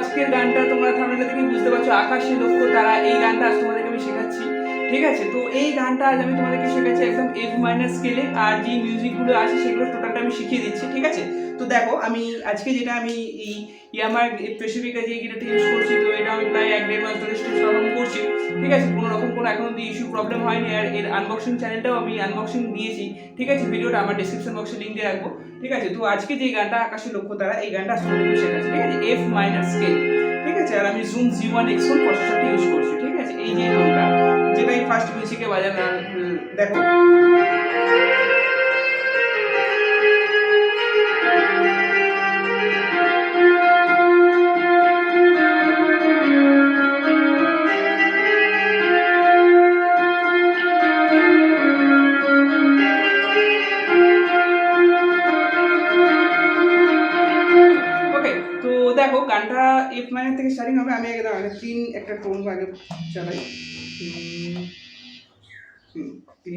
আজকের গানটা তোমরা থামলে থেকে বুঝতে পারছ, আকাশে লক্ষ্য তারা, এই গানটা আজ তোমাদেরকে আমি শেখাচ্ছি। ঠিক আছে? তো এই গানটা আজ আমি তোমাদেরকে শেখাচ্ছি একদম এফ মাইনার স্কেলে আর যে মিউজিকগুলো আছে সেগুলো টোটালটা আমি শিখিয়ে দিচ্ছি, ঠিক আছে? তো দেখো, আমি আজকে যেটা আমি এই ইয়ামার স্পেসিফিকা যে গিটারটা ইউজ করছি, তো এটা আমি প্রায় এক দেড় মাস ধরে স্টেজ পারফর্ম করছি, ঠিক আছে? কোনো রকম কোনো এখন অব্দি ইস্যু প্রবলেম হয়নি, আর এর আনবক্সিং চ্যানেলটাও আমি আনবক্সিং দিয়েছি, ঠিক আছে? ভিডিওটা আমার ডিসক্রিপশন বক্সে লিঙ্ক রাখব। ঠিক আছে? তো আজকে যে গানটা আকাশের লক্ষ্য তারা এই গানটা আসলে আমি শেখাচ্ছি, ঠিক আছে? এফ মাইনাস কে ঠিক আছে? আর আমি Zoom G one X one প্রসেসরটা use করছি, ঠিক আছে? এই যে টোনটা যেটা এই ফার্স্ট মিউজিকে বাজানো দেখো। মাইনার থেকে স্টার্টিং হবে, আমি আগে তিন একটা টোন আগে চালাই। তিন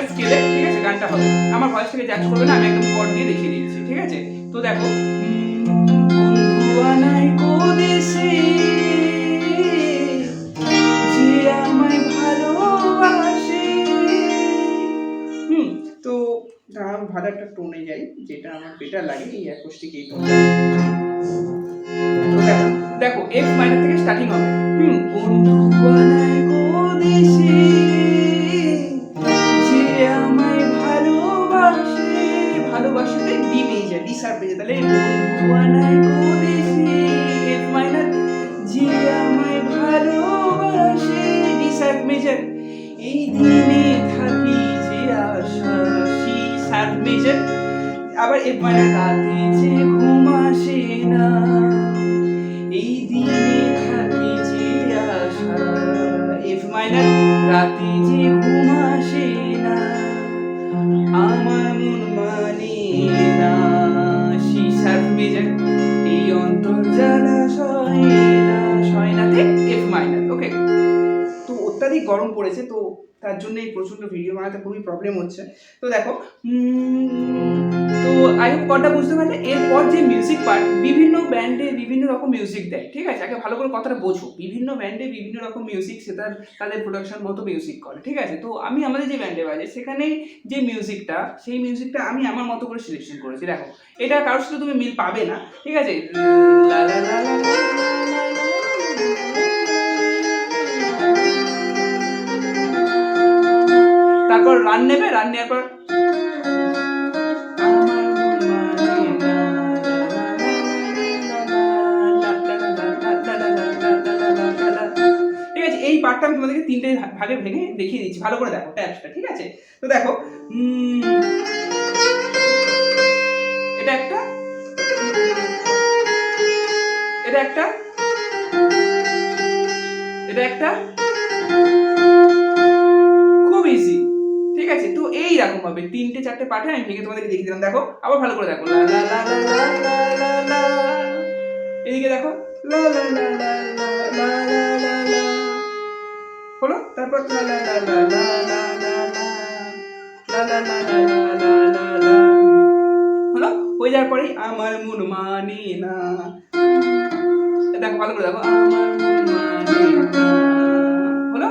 এফ স্কেলে ঠিক আছে, গানটা হবে। আমার ভয়েস থেকে জাজ করবে না, আমি একদম কর দিয়ে দেখিয়ে দিচ্ছি, ঠিক আছে? তো দেখো বন্ধু আনাই কোদেশে। ভালো একটা টোনে যাই, যেটা আমার বেটার লাগে এই অ্যাকোস্টিক এই টোনে দেখো এফ মাইনার থেকে স্টার্টিং হবে। হুম, বন্ধু বানাই গো দেশে, যে আমায় ভালোবাসে। ভালোবাসে D major D sharp major তাহলে রাতে যে ঘুম আসে না। এই দিনে থাকি যে আশা। এফ মাইনার রাতে যে ঘুম আসে না, আমার মন মানে না। সি মেজর এই অন্তর জ্বালা সয় না, সয় নাতে এফ মাইনার ওকে তো অত্যাধিক গরম পড়েছে, তো তার জন্য এই প্রচণ্ড ভিডিও বানাতে খুবই প্রবলেম হচ্ছে। তো দেখো তো আই হোপ কটা বুঝতে পারলে, এরপর যে মিউজিক পার্ট বিভিন্ন ব্যান্ডে বিভিন্ন রকম মিউজিক দেয়, ঠিক আছে? আগে ভালো করে কথাটা বোঝো। বিভিন্ন ব্যান্ডে বিভিন্ন রকম মিউজিক সে তার তাদের প্রোডাকশন মতো মিউজিক করে, ঠিক আছে? তো আমি আমাদের যে ব্যান্ডে বাজে, সেখানে যে মিউজিকটা সেই মিউজিকটা আমি আমার মতো করে সিলেকশন করেছি। দেখো, এটা কারোর সাথে তুমি মিল পাবে না, ঠিক আছে? তারপর রান নেবে রান নেওয়ার পর তিনটে ভাগে ভেঙে দেখিয়ে দিচ্ছি ভালো করে দেখো প্যাচটা ঠিক আছে তো দেখো এটা একটা এটা একটা এটা একটা খুব ইজি ঠিক আছে তো এই রকম হবে তিনটে চারটে পাঠে আমি ভেঙে তোমাদেরকে দেখিয়ে দিলাম দেখো আবার ভালো করে দেখো এদিকে দেখো লা লা লা লা হলো হয়ে যাওয়ার পরে আমার মন মানি না দেখো ভালো করে দেখো আমার মন হলো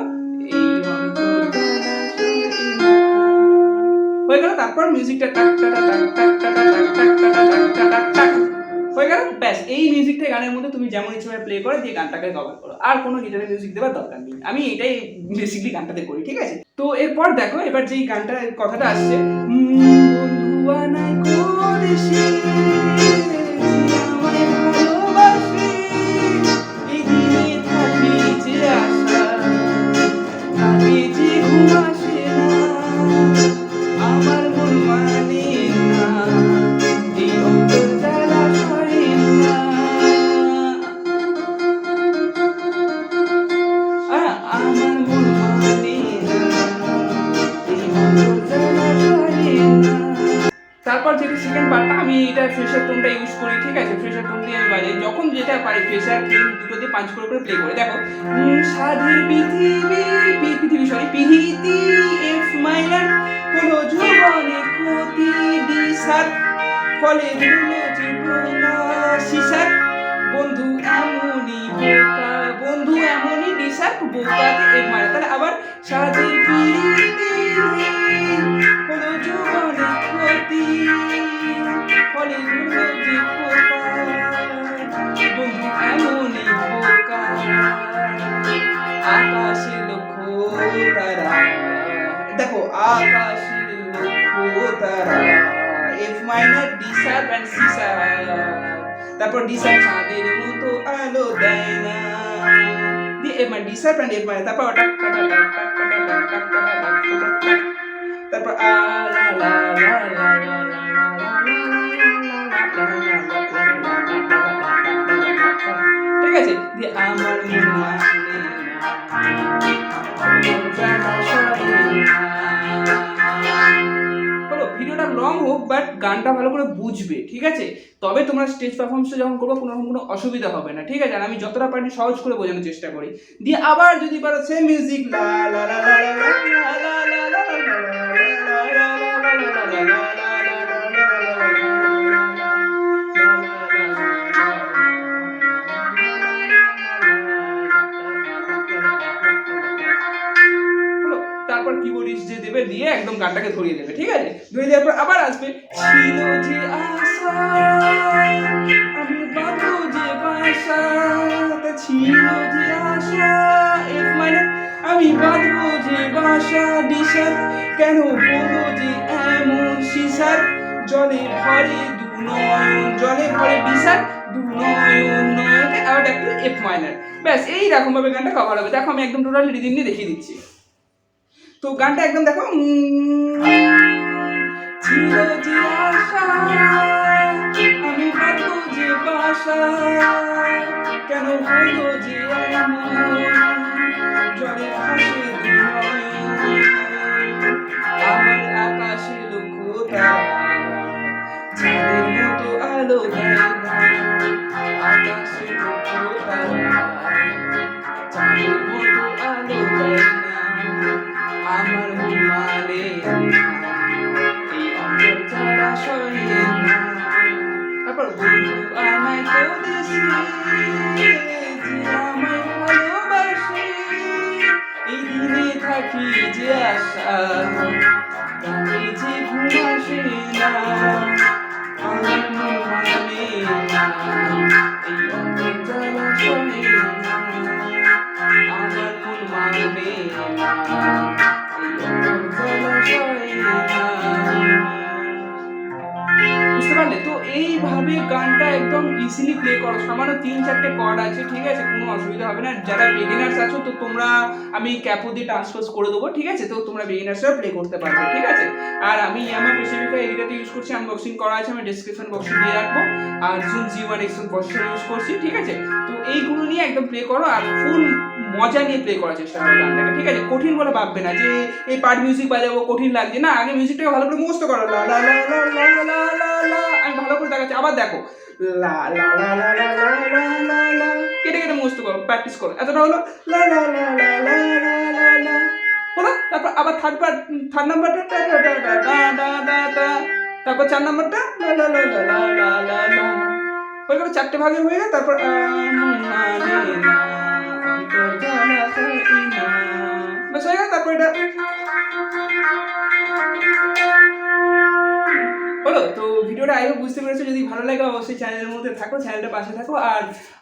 হয়ে গেল তারপর মিউজিকটা টাক টাটা টাক টাক টাটা টাক টাক টাটা টাক টাক টাক হয়ে গেল, ব্যাস। এই মিউজিকটা গানের মধ্যে তুমি যেমন ইচ্ছে প্লে করে, দিয়ে গানটাকে কভার করো। আর কোনো গিটারের মিউজিক দেওয়ার দরকার নেই। আমি এটাই বেসিকলি গানটাতে করি, ঠিক আছে? তো এরপর দেখো, এবার যেই গানটার কথাটা আসছে করেছে করি, ঠিক আছে? ফ্রেশার টোন দিয়ে বাজাই। যখন যেটা পারি ফ্রেশার ক্লিন দুটো দিয়ে পাঁচ করে করে প্লে করি। দেখো স্বাধীন পৃথিবী পৃথিবী সরি পিহিতি এফ মাইনার হলো জীবনে ক্ষতি সার ফলে যে পোকা সিসার বন্ধু এমনই বোকা, বন্ধু এমনই ডিসার বোকাকে এর মানে তাহলে আবার সাজের পিড়িতে হলো জীবনে ক্ষতি, ফলে ধুলো আকাশে লক্ষ্য দেখো আকাশে লক্ষ্য F minor D sharp and C sharp তারপর ডি সার চাঁদের মতো আলো দেয় না দিয়ে F my D sharp and F my তারপর ওটা তারপর আ লা লা লা লা ঠিক আছে দিয়ে আমার মা লং হোক বাট গানটা ভালো করে বুঝবে ঠিক আছে তবে তোমরা স্টেজ পারফরমেন্সটা যখন করব কোনো রকম কোনো অসুবিধা হবে না ঠিক আছে আর আমি যতটা পারি সহজ করে বোঝানোর চেষ্টা করি দিয়ে আবার যদি পারো সেম মিউজিক লা লা লা লা লা লা লা লা লা লা হলো একদম গানটাকে ধরিয়ে দেবে, ঠিক আছে? ধরিয়ে দেওয়ার পর আবার আসবে ছিল যে আমি বাঁধবো যে বাসা ডিসার কেন বলো যে এমন সিসার? জলে ভরে জলে ভরে ডিসার দু নয়ন আবার এফ মাইনার ব্যাস, এই রকম ভাবে গানটা কভার হবে। দেখো, আমি একদম টোটাল রিদিম নিয়ে দেখিয়ে দিচ্ছি। তো গানটা একদম দেখো ছিল যে আশা, আমি পাবো যে বাসা, কেন হলো যে আমার? জলে ভাসে থাকি যে আশা ইজিলি প্লে করো। সামান্য তিন, চারটে কর্ড আছে, ঠিক আছে? কোনো অসুবিধা হবে না। যারা বিগিনার্স আছো, তো তোমরা, আমি ক্যাপো দিয়ে ট্রান্সফার্স করে দেবো, ঠিক আছে? তো তোমরা বিগিনার্সরা প্লে করতে পারবে, ঠিক আছে? আর আমি আমার পেসিফিকা এরিয়াতে ইউজ করছি আনবক্সিং করা আছে, আমি ডিসক্রিপশন বক্সে দিয়ে রাখব। আর Zoom G one X one processor use করছি, ঠিক আছে? তো এইগুলো নিয়ে একদম প্লে করো, আর ফুল মজা নিয়ে প্লে করার চেষ্টা করো গানটাকে, ঠিক আছে? কঠিন বলে ভাববে না যে, এই পার্ট মিউজিক বাজাবো, কঠিন লাগছে। না, আগে মিউজিকটাকে ভালো করে মুখস্থ করো। আমি ভালো করে দেখাচ্ছি। আবার দেখো লা লা লা লা লা লা লা লা লা কেটে কেটে মুখস্থ করো প্র্যাকটিস করো এতটা হলো লা লা লা লা লা লা লা লা হলো তারপর আবার থার্ড পার্ট থার্ড নাম্বারটা টা টা টা টা টা টা টা টা তারপর চার নাম্বারটা লা লা লা লা লা লা লা লা ওই করে চারটে ভাগে হয়ে গেল তারপর মানে ব্যাস হয়ে গেল তারপর এটা তো ভিডিওটা আগে বুঝতে পেরেছ। যদি ভালো লাগে, অবশ্যই চ্যানেলের মধ্যে থাকো চ্যানেলটা পাশে থাকো। আর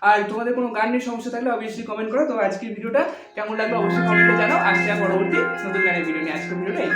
আর তোমাদের কোনো গান নিয়ে সমস্যা থাকলে অবশ্যই কমেন্ট করো। তো আজকের ভিডিওটা কেমন লাগল অবশ্যই কমেন্টে জানাও। আসছে পরবর্তী নতুন গানের ভিডিও নিয়ে। আজকের ভিডিওটা এই